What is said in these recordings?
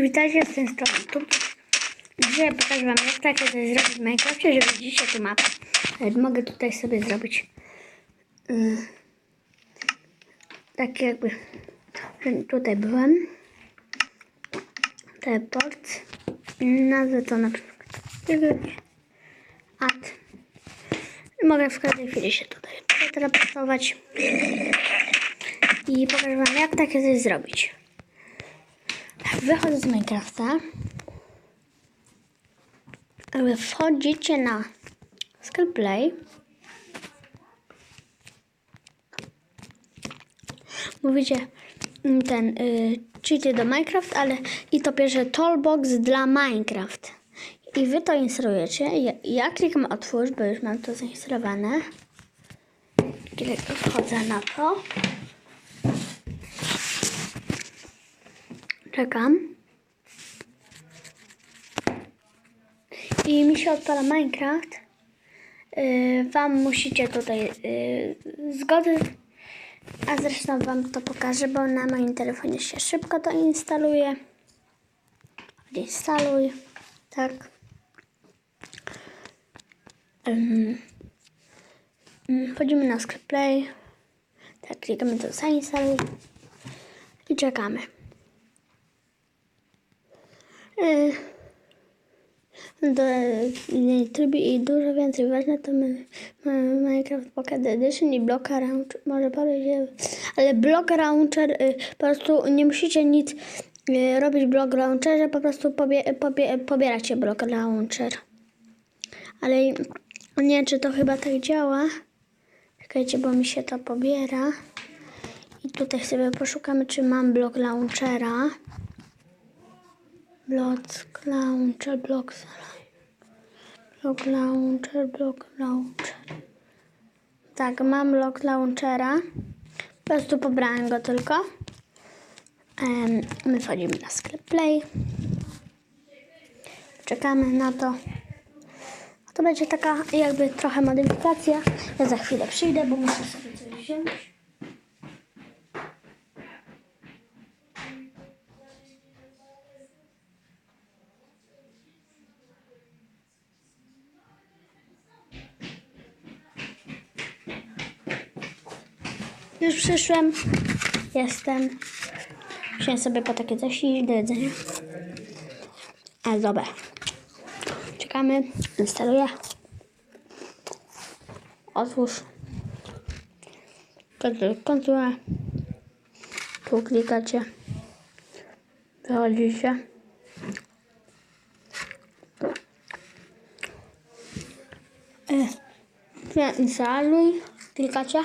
Witajcie z tej strony tu. Dzisiaj pokażę wam jak takie coś zrobić w Minecrafcie, że tu mapę. Mogę tutaj sobie zrobić yy, tak jakby tutaj byłem. Teleport. Nazwę to na przykład Ad. Mogę w każdej chwili się tutaj przeteleportować. I pokażę wam jak takie coś zrobić. Wychodzę z Minecrafta. Ale wchodzicie na Skill Play. Mówicie mm, ten y, cheaty do Minecraft, ale i to pierwsze Toolbox dla Minecraft. I wy to instalujecie. Ja, ja klikam otwórz, bo już mam to zainstalowane. Wchodzę na to. Czekam. I mi się odpala Minecraft. Yy, wam musicie tutaj yy, zgody. A zresztą wam to pokażę, bo na moim telefonie się szybko to instaluje. Instaluj. Tak. Ym, Wchodzimy na Script Play. Tak, klikamy to zainstaluj. I czekamy. Yy, do innej tryby i dużo więcej ważne to my, Minecraft Pocket Edition i Block Launcher, może powiedzieć, ale Block Launcher y, po prostu nie musicie nic y, robić Block Launcherze, po prostu pobie, pobie, pobieracie Block Launcher. Ale nie wiem, czy to chyba tak działa. Czekajcie, bo mi się to pobiera. I tutaj sobie poszukamy, czy mam Block Launchera. Block launcher, block block launcher, block launcher. Tak, mam block launchera. Po prostu pobrałem go tylko. Em, my wchodzimy na sklep Play. Czekamy na to. To będzie taka jakby trochę modyfikacja. Ja za chwilę przyjdę, bo muszę sobie coś wziąć. Już przyszłem. Jestem. Musiałem sobie po takie coś iść do jedzenia. Ale dobra. Czekamy. Instaluję. Otwórz. Kontynuuję. Tu klikacie. Wychodzicie. E, instaluj. Klikacie.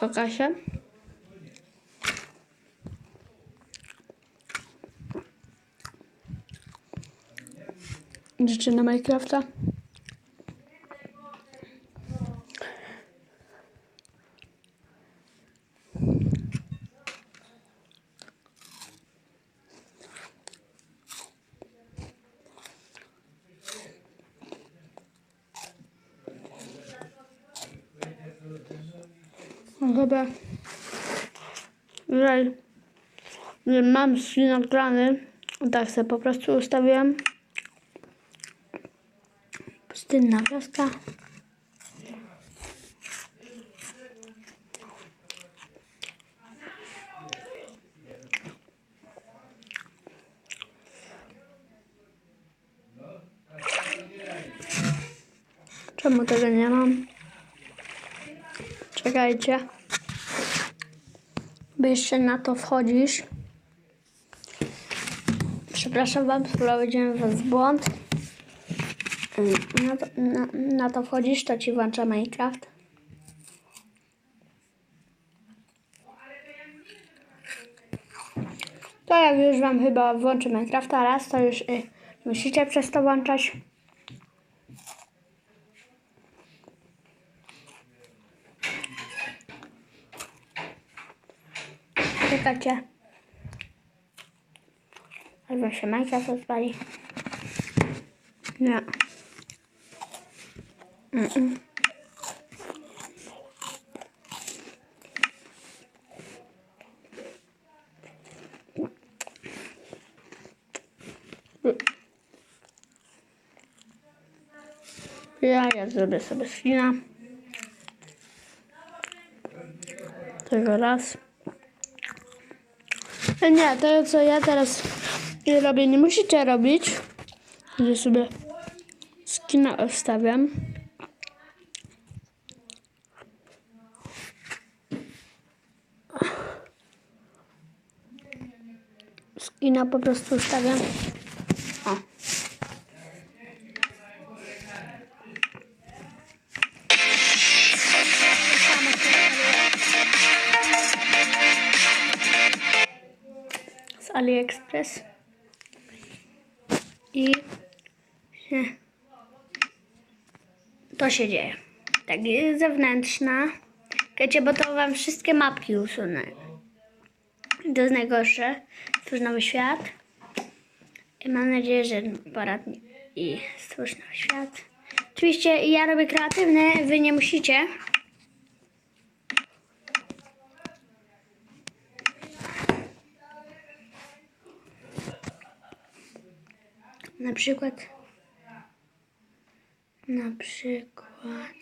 Çok. Życzę na Minecrafta. Że że mam screen nagrany. Tak sobie po prostu ustawiłem. Pustynna wioska. Czemu tego nie mam? Czekajcie. Bo jeszcze na to wchodzisz. Przepraszam wam, wprowadziłem was w błąd. Na to, na, na to wchodzisz, to ci włącza Minecraft. To jak już wam chyba włączy Minecrafta raz, to już y, musicie przez to włączać. Czekajcie. Albo się Minecraft odpali. No. Ja, ja zrobię sobie skina. Tego raz. E, Nie, to co ja teraz robię, nie musicie robić. Gdzie sobie skina wstawiam. Skina po prostu ustawiam. AliExpress. I się to się dzieje. Tak, zewnętrzna. Wiecie, bo to wam wszystkie mapki usunę. To jest najgorsze. Stwórz nowy świat. I mam nadzieję, że poradni i stwórz nowy świat. Oczywiście ja robię kreatywne, wy nie musicie. Na przykład. Na przykład.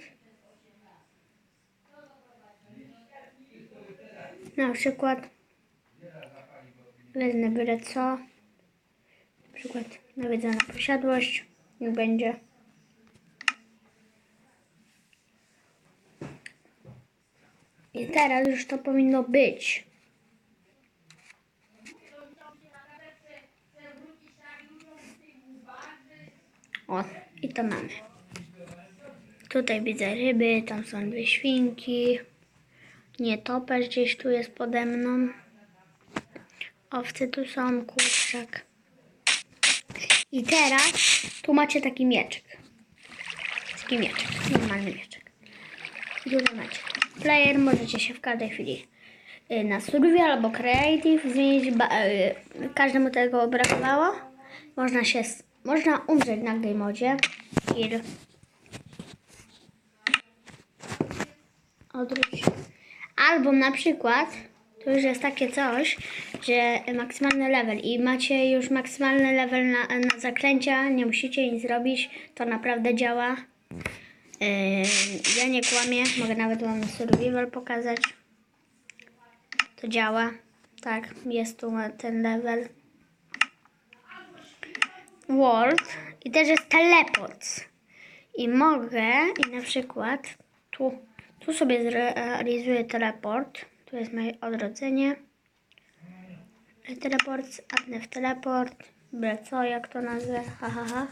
Na przykład. Wezmę byle co. Na przykład nawiedzona posiadłość. Niech będzie. I teraz już to powinno być. O, i to mamy. Tutaj widzę ryby, tam są dwie świnki. Nietoperz gdzieś tu jest pode mną. Owce tu są, kurczak. I teraz tu macie taki mieczek. Taki mieczek, normalny mieczek. Tutaj macie player, możecie się w każdej chwili y, na survival albo creative zmienić. Y, każdemu tego brakowało. Można się, można umrzeć na game modzie. Odwróć. Albo na przykład, to już jest takie coś, że maksymalny level i macie już maksymalny level na, na zaklęcia, nie musicie nic robić, to naprawdę działa. Yy, ja nie kłamię, mogę nawet wam survival pokazać. To działa. Tak, jest tu ten level. World i też jest teleport. I mogę, i na przykład tu, tu sobie zrealizuję teleport. Tu jest moje odrodzenie. Teleport, adnę w teleport. Byle co, jak to nazwę, ha, ha, ha.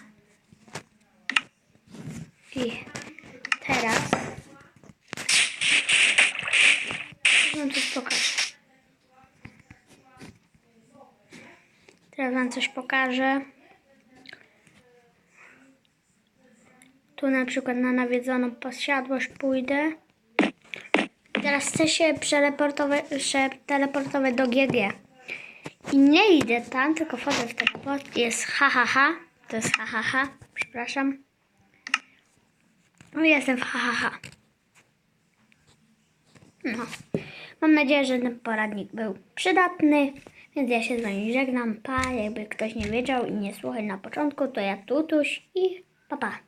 I teraz wam coś pokażę. Teraz wam coś pokażę. Tu na przykład na nawiedzoną posiadłość pójdę. Teraz chcę się przeleportować, do GG. I nie idę tam, tylko wchodzę w teleport. Jest ha ha ha. To jest ha ha ha. Przepraszam. No jestem w ha ha ha. No. Mam nadzieję, że ten poradnik był przydatny. Więc ja się z wami żegnam. Pa, jakby ktoś nie wiedział i nie słuchał na początku, to ja Tutuś i pa pa.